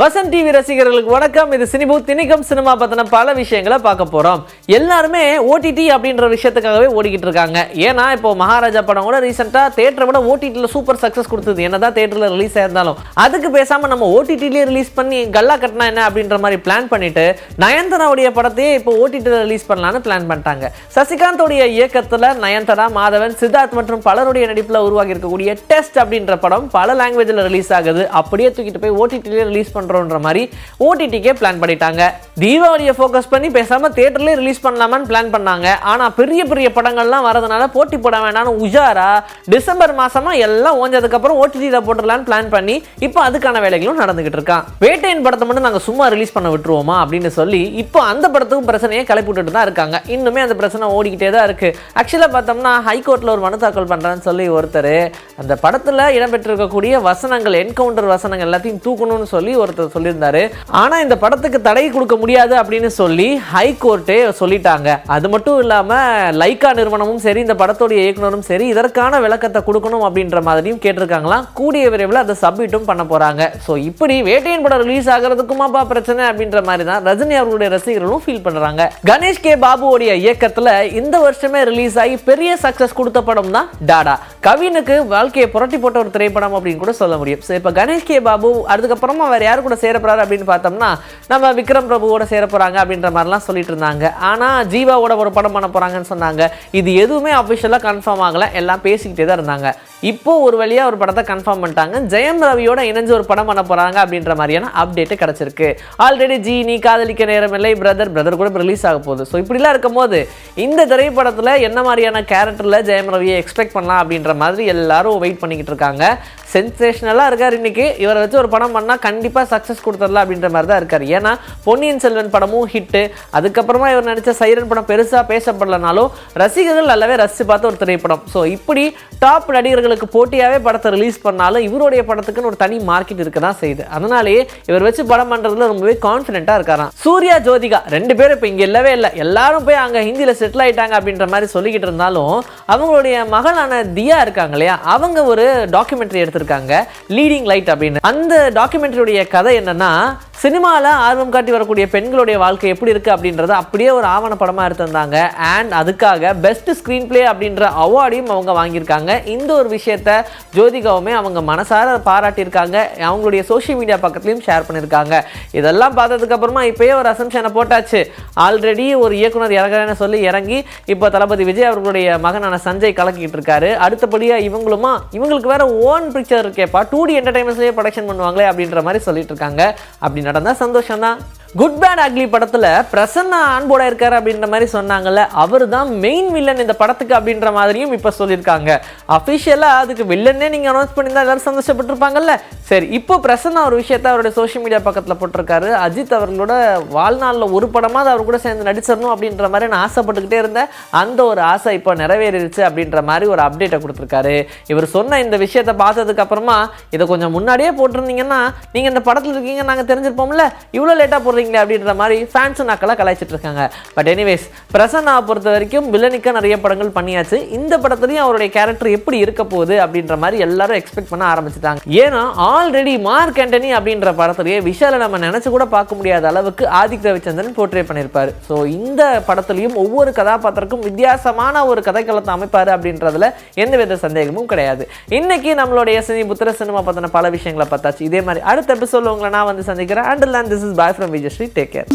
Vasanth TV ரசிகர்களுக்கு வணக்கம். இது சினிபூத் திணிக்கம் சினிமா பத்தின பல விஷயங்களை பார்க்க போறோம். எல்லாருமே ஓடிடி அப்படின்ற விஷயத்துக்காகவே ஓடிக்கிட்டு இருக்காங்க. ஏன்னா இப்போ மகாராஜா படம் கூட ரீசெண்டாக தேட்டரை விட ஓடிடியில் சூப்பர் சக்சஸ் கொடுத்தது. என்னதான் தேட்டரில் ரிலீஸ் ஆயிருந்தாலும் அதுக்கு பேசாமல் நம்ம ஓடிடியிலேயே ரிலீஸ் பண்ணி கல்லா கட்டினா என்ன அப்படின்ற மாதிரி பிளான் பண்ணிட்டு நயன்தராவுடைய படத்தையே இப்போ ஓடிடியில் ரிலீஸ் பண்ணலாம்னு பிளான் பண்ணிட்டாங்க. சசிகாந்தோடைய இயக்கத்தில் நயன்தரா மாதவன் சித்தார்த் மற்றும் பலருடைய நடிப்பில் உருவாகி இருக்கக்கூடிய டெஸ்ட் அப்படின்ற படம் பல லாங்குவேஜில் ரிலீஸ் ஆகுது. அப்படியே தூக்கிட்டு போய் ஓடிடிலேயே ரிலீஸ் பண்ணுறோன்ற மாதிரி ஓடிடிக்கே பிளான் பண்ணிட்டாங்க. தீபாவளியை ஃபோக்கஸ் பண்ணி பேசாம தேட்டர்லேயே ரிலீஸ் ரிலீஸ் பண்ணலாமான்னு பிளான் பண்ணாங்க. ஆனால் பெரிய பெரிய படங்கள்லாம் வரதுனால போட்டி போட வேணாம்னு உஜாரா டிசம்பர் மாதமாக எல்லாம் ஓஞ்சதுக்கப்புறம் ஓடிடியில் போட்டுடலான்னு பிளான் பண்ணி இப்போ அதுக்கான வேலைகளும் நடந்துகிட்டு இருக்கான் வேட்டையின் படத்தை மட்டும் நாங்கள் சும்மா ரிலீஸ் பண்ண விட்டுருவோமா அப்படின்னு சொல்லி இப்போ அந்த படத்துக்கும் பிரச்சனையை கிளப்பி விட்டுட்டு தான் இருக்காங்க. இன்னுமே அந்த பிரச்சனை ஓடிக்கிட்டே தான் இருக்குது ஆக்சுவலாக பார்த்தோம்னா ஹைகோர்ட்டில் ஒரு மனு தாக்கல் பண்ணுறேன்னு சொல்லி ஒருத்தர் அந்த படத்தில் இடம்பெற்றிருக்கக்கூடிய வசனங்கள் என்கவுண்டர் வசனங்கள் எல்லாத்தையும் தூக்கணும்னு சொல்லி ஒருத்தர் சொல்லியிருந்தாரு. ஆனால் இந்த படத்துக்கு தடை கொடுக்க முடியாது அப்படின்னு சொல்லி ஹைகோர்ட்டே சொல்லிட்டாங்க. அது மட்டும் இல்லாமல் லைக்கா நிறுவனமும் சரி இந்த படத்தோடைய இயக்குனரும் சரி இதற்கான விளக்கத்தை கொடுக்கணும் அப்படின்ற மாதிரியும் கேட்டிருக்காங்களாம். கூடிய விரைவில் அதை சப்மிட்டும் பண்ண போகிறாங்க ஸோ இப்படி வேட்டையின் படம் ரிலீஸ் ஆகிறதுக்குமாப்பா பிரச்சனை அப்படின்ற மாதிரி தான் ரஜினி அவர்களுடைய ரசிகர்களும் ஃபீல் பண்ணுறாங்க கணேஷ் கே. பாபுவோடைய இயக்கத்தில் இந்த வருஷமே ரிலீஸ் ஆகி பெரிய சக்ஸஸ் கொடுத்த படம் தான் டாடா. கவினுக்கு வாழ்க்கையை புரட்டி போட்ட ஒரு திரைப்படம் அப்படின்னு கூட சொல்ல முடியும். ஸோ இப்போ கணேஷ் கே பாபு அதுக்கப்புறமா வேறு யார் கூட சேர அப்படின்னு பார்த்தோம்னா நம்ம விக்ரம் பிரபுவோட சேர போகிறாங்க அப்படின்ற மாதிரிலாம் சொல்லிட்டு இருந்தாங்க. ஆனால் ஜீவாவோட ஒரு படம் பண்ண போகிறாங்கன்னு சொன்னாங்க. இது எதுவுமே அஃபிஷியலாக கன்ஃபார்ம் ஆகலை. எல்லாம் பேசிக்கிட்டே தான் இருந்தாங்க. இப்போ ஒரு வழியாக ஒரு படத்தை கன்ஃபார்ம் பண்ணிட்டாங்க. ஜெயம் ரவியோட இணைஞ்சு ஒரு படம் பண்ண போகிறாங்க அப்படின்ற மாதிரியான அப்டேட்டு கிடச்சிருக்கு. ஆல்ரெடி ஜி நீ காதலிக்க நேரமில்லை பிரதர் பிரதர் கூட ரிலீஸ் ஆக போகுது. ஸோ இப்படிலாம் இருக்கும்போது இந்த திரைப்படத்தில் என்ன மாதிரியான கேரக்டரில் ஜெயம் ரவியை எக்ஸ்பெக்ட் பண்ணலாம் அப்படின்ற மாதிரி எல்லாரும் வெயிட் பண்ணிக்கிட்டு இருக்காங்க. சென்சேஷனலாக இருக்கார் இன்றைக்கி இவரை வச்சு ஒரு படம் பண்ணால் கண்டிப்பாக சக்ஸஸ் கொடுத்துடலாம் அப்படின்ற மாதிரி தான் இருக்கார். ஏன்னா பொன்னியின் செல்வன் படமும் ஹிட்டு அதுக்கப்புறமா இவர் நினச்ச சைரன் படம் பெருசாக பேசப்படலனாலும் ரசிகர்கள் நல்லாவே ரசித்து பார்த்த ஒரு திரைப்படம். ஸோ இப்படி டாப் நடிகர்களுக்கு போட்டியாகவே படத்தை ரிலீஸ் பண்ணாலும் இவருடைய படத்துக்குன்னு ஒரு தனி மார்க்கெட் இருக்க தான் செய்யுது. அதனாலேயே இவர் வச்சு படம் பண்ணுறதுல ரொம்பவே கான்ஃபிடென்ட்டாக இருக்காராம். சூர்யா ஜோதிகா ரெண்டு பேரும் இப்போ இங்கே இல்லவே இல்லை. எல்லாரும் போய் அங்கே ஹிந்தியில் செட்டில் ஆகிட்டாங்க அப்படின்ற மாதிரி சொல்லிக்கிட்டு இருந்தாலும் அவங்களுடைய மகளான தியா இருக்காங்க இல்லையா? அவங்க ஒரு டாக்குமெண்ட்ரி எடுத்திருக்காங்க. எடுத்திருக்காங்க லீடிங் லைட் அப்படின்னு. அந்த டாக்குமெண்ட்ரியுடைய கதை என்னன்னா சினிமாவில் ஆர்வம் காட்டி வரக்கூடிய பெண்களுடைய வாழ்க்கை எப்படி இருக்குது அப்படின்றத அப்படியே ஒரு ஆவணப்படமாக எடுத்திருந்தாங்க. அண்ட் அதுக்காக பெஸ்ட் ஸ்க்ரீன் பிளே அப்படின்ற அவார்டையும் அவங்க வாங்கியிருக்காங்க. இந்த ஒரு விஷயத்த ஜோதிகாவுமே அவங்க மனசார பாராட்டியிருக்காங்க. அவங்களுடைய சோஷியல் மீடியா பக்கத்துலையும் ஷேர் பண்ணியிருக்காங்க. இதெல்லாம் பார்த்ததுக்கப்புறமா இப்போயே ஒரு அசம்ஷனை போட்டாச்சு. ஆல்ரெடி ஒரு இயக்குனர் இறங்குறேன்னு சொல்லி இறங்கி இப்போ தளபதி விஜய் அவர்களுடைய மகனான சஞ்சய் கலக்கிட்டு இருக்காரு. அடுத்தபடியாக இவங்களுமா இவங்களுக்கு வேற ஓன் பிக்சர் இருக்கேப்பா டூ டி என்டர்டைன்மெண்ட்ஸ்லேயே ப்ரொடக்ஷன் பண்ணுவாங்களே அப்படின்ற மாதிரி சொல்லிட்டு இருக்காங்க. அப்படி நடந்தால் சந்தோஷம் தான் குட் பேட் அக்லி படத்தில் பிரசன்னா ஆன்போட இருக்கார் அப்படின்ற மாதிரி சொன்னாங்கல்ல அவர் தான் மெயின் வில்லன் இந்த படத்துக்கு அப்படின்ற மாதிரியும் இப்போ சொல்லியிருக்காங்க. அஃபிஷியலாக அதுக்கு வில்லன்னே நீங்கள் அனௌன்ஸ் பண்ணியிருந்தா எல்லாரும் சந்தோஷப்பட்டிருப்பாங்கல்ல. சரி இப்போ பிரசன்னா ஒரு விஷயத்த அவருடைய சோஷியல் மீடியா பக்கத்தில் போட்டிருக்காரு. அஜித் அவர்களோட வாழ்நாளில் ஒரு படமாவது அவர் கூட சேர்ந்து நடிச்சிடணும் அப்படின்ற மாதிரி நான் ஆசைப்பட்டுக்கிட்டே இருந்தேன். அந்த ஒரு ஆசை இப்போ நிறைவேறிடுச்சு அப்படின்ற மாதிரி ஒரு அப்டேட்டை கொடுத்துருக்காரு. இவர் சொன்ன இந்த விஷயத்தை பார்த்ததுக்கு அப்புறமா இதை கொஞ்சம் முன்னாடியே போட்டிருந்தீங்கன்னா நீங்கள் இந்த படத்தில் இருக்கீங்க நாங்கள் தெரிஞ்சிருப்போம்ல. இவ்வளோ லேட்டாக போடுறீங்க பண்ணுறீங்களே அப்படின்ற மாதிரி ஃபேன்ஸ் நாக்கெல்லாம் கலாய்ச்சிட்டு இருக்காங்க. பட் எனிவேஸ் பிரசன்னா பொறுத்த வரைக்கும் வில்லனிக்கா நிறைய படங்கள் பண்ணியாச்சு. இந்த படத்துலையும் அவருடைய கேரக்டர் எப்படி இருக்க போகுது அப்படின்ற மாதிரி எல்லாரும் எக்ஸ்பெக்ட் பண்ண ஆரம்பிச்சிட்டாங்க. ஏன்னா ஆல்ரெடி மார்க் ஆண்டனி அப்படின்ற படத்துலேயே விஷாலை நம்ம நினச்சி கூட பார்க்க முடியாத அளவுக்கு ஆதிக் ரவிச்சந்திரன் போர்ட்ரே பண்ணியிருப்பார். ஸோ இந்த படத்துலையும் ஒவ்வொரு கதாபாத்திரக்கும் வித்தியாசமான ஒரு கதைக்களத்தை அமைப்பாரு அப்படின்றதுல எந்தவித சந்தேகமும் கிடையாது. இன்னைக்கு நம்மளுடைய சினி புத்திர சினிமா பற்றின பல விஷயங்களை பார்த்தாச்சு. இதே மாதிரி அடுத்த எபிசோட உங்களை நான் வந்து சந்திக்கிறேன். And this is bye from Rajeshri. Take care.